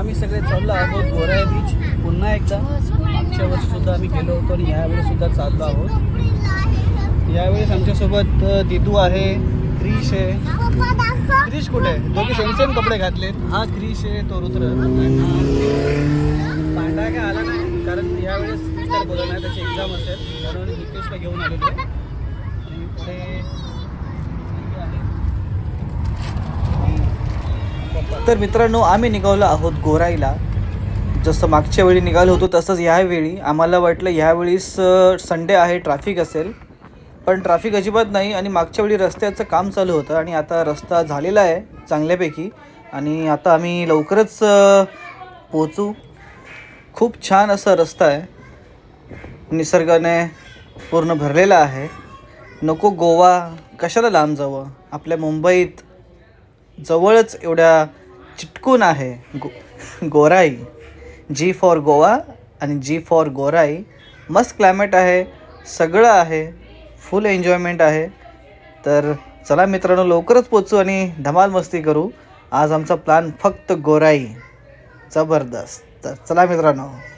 आम्ही सगळे चाललो आहोत गोराय बीच पुन्हा एकदा मागच्या वर्षीसुद्धा आम्ही गेलो होतो आणि यावेळी चाललो आहोत. यावेळेस आमच्यासोबत दिदू आहे क्रिश आहे. क्रिश कुठे? आहे दोघे सेम सेम कपडे घातलेत. हा क्रिश आहे तो रुद्र. पांडा काय आला नाही कारण यावेळेस मिस्टर नाही त्याची एक्झाम असेल. म्हणून हितेशला घेऊन आलेलो आहे. आणि पुढे तर मित्रांनो आम्ही निघालो आहोत गोराईला. जसं मागच्या वेळी निघालो होतो तसंच ह्यावेळी आम्हाला वाटलं ह्यावेळीस संडे आहे ट्रॅफिक असेल. पण ट्रॅफिक अजिबात नाही आणि मागच्या वेळी रस्त्याचं काम चालू होतं आणि आता रस्ता झालेला आहे चांगल्यापैकी. आणि आता आम्ही लवकरच पोचू खूप छान असा रस्ता आहे. निसर्गाने पूर्ण भरलेला आहे. नको गोवा कशाला लांब जावं? आपल्या मुंबईत जवळच एवढ्या चिटकून आहे गो गोराई. जी फॉर गोवा आणि जी फॉर गोराई. मस्त क्लायमेट आहे सगळं आहे फुल एन्जॉयमेंट आहे. तर चला मित्रांनो लवकरच पोचू आणि धमाल मस्ती करू. आज आमचा प्लॅन फक्त गोराई. जबरदस्त. तर चला मित्रांनो.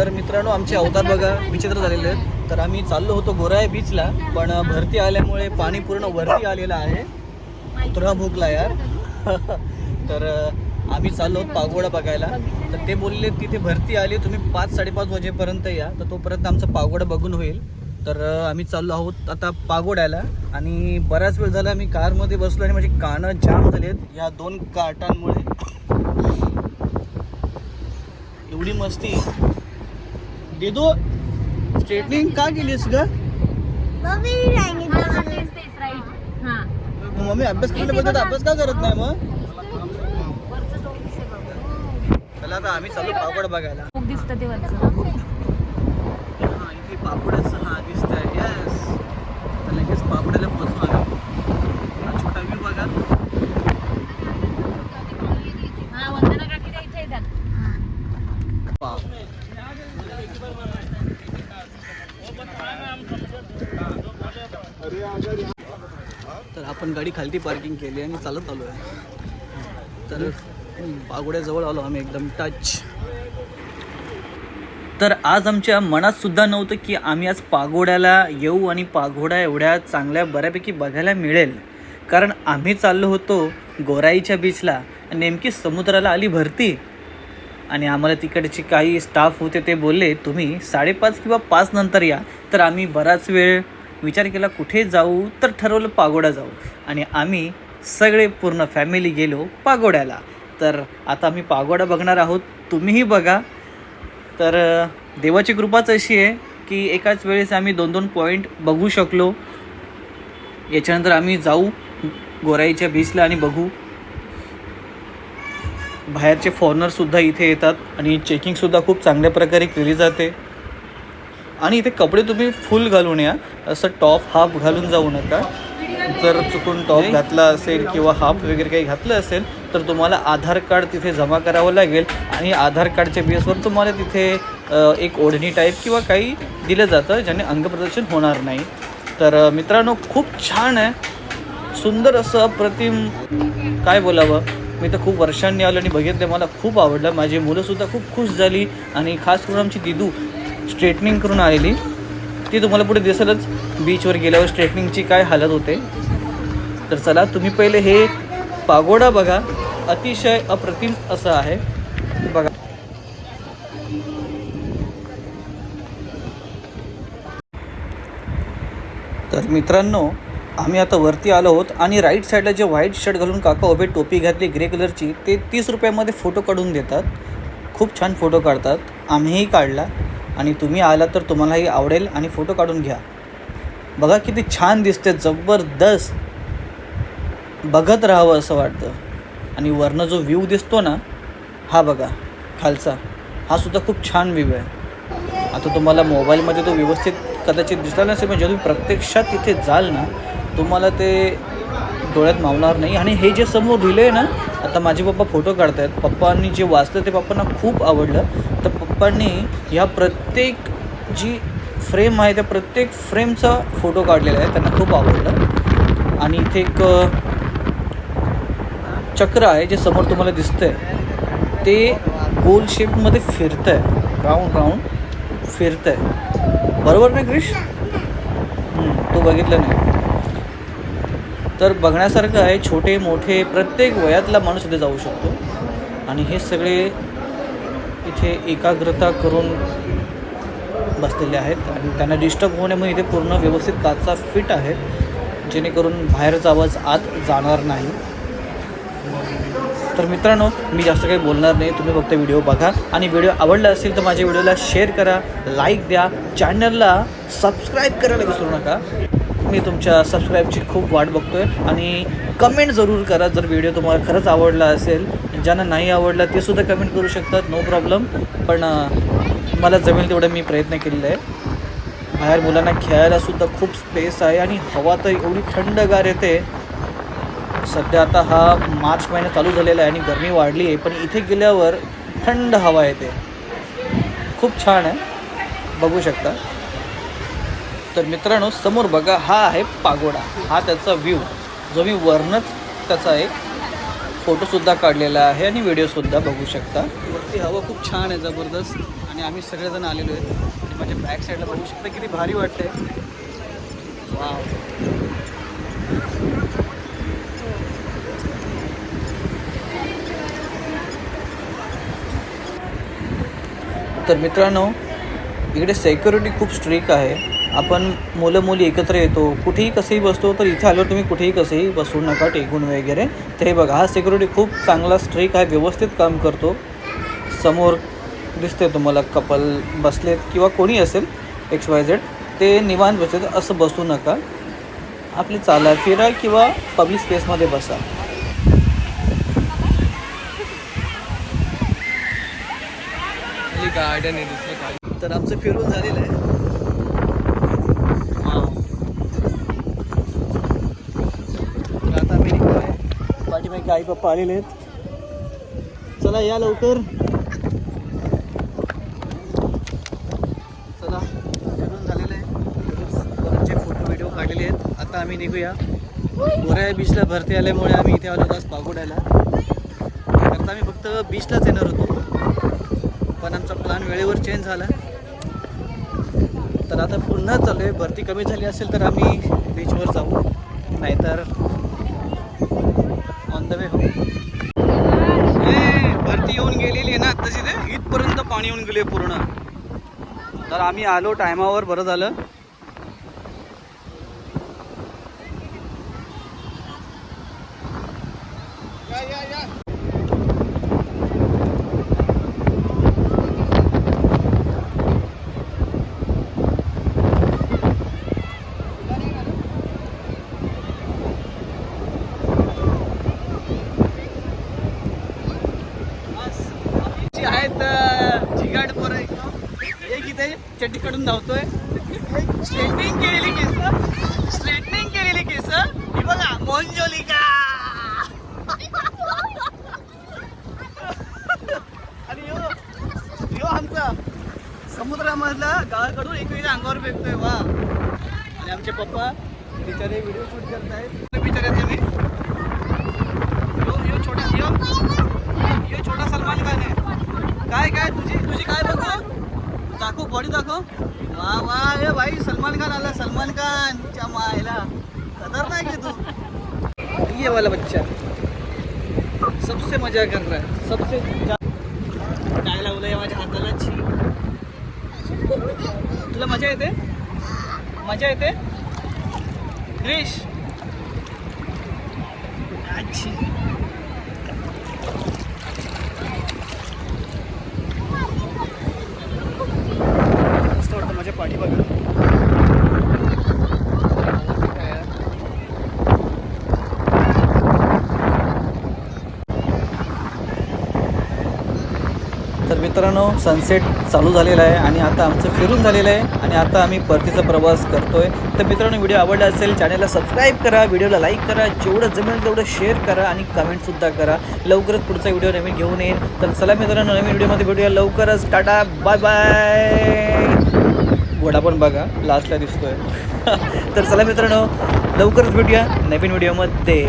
तर मित्रांनो आमचे अवतार बघा विचित्र झालेले आहेत. तर आम्ही चाललो होतो गोराय बीचला पण भरती आल्यामुळे पाणी पूर्ण वरती आलेलं आहे. उतरा भूकला यार. तर आम्ही चाललो आहोत पागोडा बघायला. तर ते बोलले तिथे भरती आली तुम्ही पाच साडेपाच वाजेपर्यंत या. तर तोपर्यंत आमचं पागोडा बघून होईल. तर आम्ही चाललो आहोत आता पागोड्याला आणि बराच वेळ झाला आम्ही कारमध्ये बसलो आणि माझी कानं जाम झाली आहेत या दोन काटांमुळे. एवढी मस्ती. देदो स्ट्रेटनिंग का केलीस ग? मम्मी अभ्यास केला बोलते तर अभ्यास का करत नाही मग? चला आता आम्ही चालू पापड बघायला. खूप दिसतं ते वरचं. हा इथे पापडच हा दिसत आहे लगेच पापड्याला पोचू आलो हा छोटा व्ह्यू बघा हा वंदना काकी त्या इथे येतात वाव. तर आपण गाडी खालती पार्किंग केली आणि चालत आलो आहे. तर पागोड्याजवळ आलो आम्ही एकदम टच तर आज आमच्या मनात सुद्धा नव्हतं की आम्ही आज पागोड्याला येऊ आणि पागोडा एवढ्या चांगल्या बऱ्यापैकी बघायला मिळेल. कारण आम्ही चाललो होतो गोराईच्या बीचला नेमकी समुद्राला आली भरती. आणि आम्हाला तिकडचे काही स्टाफ होते ते बोलले तुम्ही साडेपाच किंवा पाच नंतर या. तर आम्ही बराच वेळ विचार केला कुठे जाऊ तर ठरवलं पागोडा जाऊ. आणि आम्ही सगळे पूर्ण फॅमिली गेलो पागोड्याला. तर आता आम्ही पागोडा बघणार आहोत तुम्हीही बघा. तर देवाची कृपाच अशी आहे की एकाच वेळेस आम्ही दोन दोन पॉईंट बघू शकलो. याच्यानंतर आम्ही जाऊ गोराईच्या बीचला आणि बघू. बाहेरचे फॉरेनरसुद्धा इथे येतात आणि चेकिंगसुद्धा खूप चांगल्या प्रकारे केली जाते. आणि इथे कपडे तुम्ही फुल घालून या असं टॉप हाफ घालून जाऊ नका. जर चुकून टॉप घातला असेल किंवा हाफ वगैरे काही घातलं असेल तर तुम्हाला आधार कार्ड तिथे जमा करावं लागेल. आणि आधार कार्डच्या बेसवर तुम्हाला तिथे एक ओढणी टाईप किंवा काही दिलं जातं ज्याने अंगप्रदर्शन होणार नाही. तर मित्रांनो खूप छान आहे. सुंदर असं अप्रतिम काय बोलावं? मी तर खूप वर्षांनी आलो आणि बघितलं मला खूप आवडलं. माझी मुलंसुद्धा खूप खुश झाली. आणि खास करून आमची दिदू स्ट्रेटनिंग करून आलेली. ती तुम्हाला पुढे दिसेलच. बीचवर गेल्यावर स्ट्रेटनिंगची काय हालत होते. तर चला तुम्ही पहिले हे पागोडा बघा. अतिशय अप्रतिम असं आहे. बघा. तर मित्रांनो आम्ही आता वरती आलो आहोत आणि राईट साईडला जे व्हाईट शर्ट घालून काका उभे टोपी घातली ग्रे कलरची ते तीस रुपयामध्ये फोटो काढून देतात. खूप छान फोटो काढतात. आम्हीही काढला. आणि तुम्ही आलात तर तुम्हालाही आवडेल आणि फोटो काढून घ्या. बघा किती छान दिसते जबरदस्त. बघत राहावं असं वाटतं. आणि वरनं जो व्ह्यू दिसतो ना हा बघा खालचा. हा सुद्धा खूप छान व्ह्यू आहे. आता तुम्हाला मोबाईलमध्ये तो व्यवस्थित कदाचित दिसला नसेल पण जेव्हा तुम्ही प्रत्यक्षात तिथे जाल ना तुम्हाला ते डोळ्यात मावणार नाही. आणि हे जे समोर लिहिलं आहे ना आता माझे पप्पा फोटो काढत आहेत पप्पांनी जे वाचलं ते पप्पांना खूप आवडलं. तर बापांनी ह्या प्रत्येक जी फ्रेम आहे त्या प्रत्येक फ्रेमचा फोटो काढलेला आहे. त्यांना खूप आवडलं. आणि इथे एक चक्र आहे जे समोर तुम्हाला दिसतंय. ते गोल शेपमध्ये फिरतं आहे राऊंड राऊंड फिरतं आहे बरोबर ना क्रिश तो बघितलं नाही. तर बघण्यासारखं आहे छोटे मोठे प्रत्येक वयातला माणूस इथे जाऊ शकतो. आणि हे सगळे इथे एकाग्रता करून बसलेले आहेत आणि त्यांना डिस्टर्ब होण्यामुळे इथे पूर्ण व्यवस्थित काचा फिट आहे. जेणेकरून बाहेरचा आवाज आत जाणार नाही. तर मित्रांनो मी जास्त काही बोलणार नाही. तुम्ही फक्त व्हिडिओ बघा. आणि व्हिडिओ आवडला असेल तर माझ्या व्हिडिओला शेअर करा लाईक द्या. चॅनलला सबस्क्राईब करायला विसरू नका. मी तुमच्या सबस्क्राईबची खूप वाट बघतोय. आणि कमेंट जरूर करा जर व्हिडिओ तुम्हाला खरंच आवडला असेल. ज्यांना नाही आवडला ते सुद्धा कमेंट करू शकतात. नो प्रॉब्लेम पण मला जमेल तेवढं मी प्रयत्न केलेला आहे. बाहेर मुलांना खेळायला सुद्धा खूप स्पेस आहे आणि हवा तर एवढी थंडगार येते. सध्या आता हा मार्च महिना चालू झालेला आहे आणि गरमी वाढली आहे पण इथे गेल्यावर थंड हवा येते. खूप छान आहे. बघू शकता. तर मित्रांनो समोर बघा हा आहे पागोडा. हा त्याचा व्ह्यू जो मी वरनच त्याचा एक फोटोसुद्धा काढलेला आहे आणि व्हिडिओसुद्धा बघू शकता. वरती हवा खूप छान आहे जबरदस्त आणि आम्ही सगळेजण आलेलो आहेत आणि माझ्या बॅक साईडला बघू शकता किती भारी वाटते वाव तर मित्रांनो इकडे सेक्युरिटी खूप स्ट्रिक आहे. आपण मुलं मुली एकत्र येतो कुठेही कसंही बसतो तर इथे आल्यावर तुम्ही कुठेही कसंही बसू नका टेकून वगैरे. तर हे बघा हा सिक्युरिटी खूप चांगला स्ट्रिक आहे व्यवस्थित काम करतो. समोर दिसते तुम्हाला कपल बसलेत किंवा कोणी असेल एक्स वाय झेड ते निवांत बसलेत असं बसू नका. आपली चाला फिरा किंवा पब्लिक स्पेसमध्ये बसा. गार्डन आहे दुसरं तर आमचं फिरून झालेलं आहे तर आता आम्ही निघतोय आपले आई पप्पा आलेले आहेत? चला या लवकर. चला. फिरून झालेलं आहे. फोटो व्हिडिओ काढलेले आहेत. आता आम्ही निघूया. गोऱ्या बीचला भरती आल्यामुळे आम्ही इथे आलो तास पागोड्याला आता आम्ही फक्त बीचलाच येणार होतो. पण आमचा प्लॅन वेळेवर चेंज झाला. तर आता पुन्हा चालू आहे भरती कमी झाली असेल तर आम्ही बीचवर जाऊ. नाहीतर द वे हो. भरती येऊन गेलेली आहे ना तशी इथे इथपर्यंत पाणी येऊन गेले पूर्ण. तर आम्ही आलो टायमावर बरं झालं. जी आहेत अं, झिगाड पोरं एकदम. ते चड्डी कडून धावतोय. स्ट्रेटनिंग केलेली केस. स्ट्रेटनिंग केलेली केस. ही बघा मोंजोलिका आणि यो यो आमचा समुद्रामधला गावाकडून एक वेळी अंगावर फेकतोय वा. आणि आमचे पप्पा बिचारे व्हिडिओ शूट करतायत. बिचारे मी यो यो छोटा यो छोटा सलमान खान आहे. काय काय तुझी तुझी काय बघू? दाखव बॉडी दाखव. वा वा ये भाई सलमान खान आला सलमान खान. च्या मायला. खतरनाक आहे तू. ये वाला बच्चा. सबसे मजा कर रहा है. सबसे काय लावलंय माझ्या हाताला? छी. तुला मजा येते? मजा येते? क्रिश अच्छी गाडी बघा. तर मित्रांनो सनसेट चालू झालेला आहे आणि आता आमचं फिरून झालेलं आहे आणि आता आम्ही परतीचा प्रवास करतोय. तर मित्रांनो व्हिडिओ आवडला असेल चॅनलला सबस्क्राईब करा व्हिडिओला लाईक करा जेवढं जमेल तेवढं शेअर करा आणि कमेंटसुद्धा करा. लवकरच पुढचा व्हिडिओ नवीन घेऊन येईल तर चला मित्रांनो नवीन व्हिडिओमध्ये भेटूया लवकरच. टाटा बाय बाय घोडा पण बघा लास्टला दिसतोय. तर चला मित्रांनो लवकरच भेटूया नवीन व्हिडिओमध्ये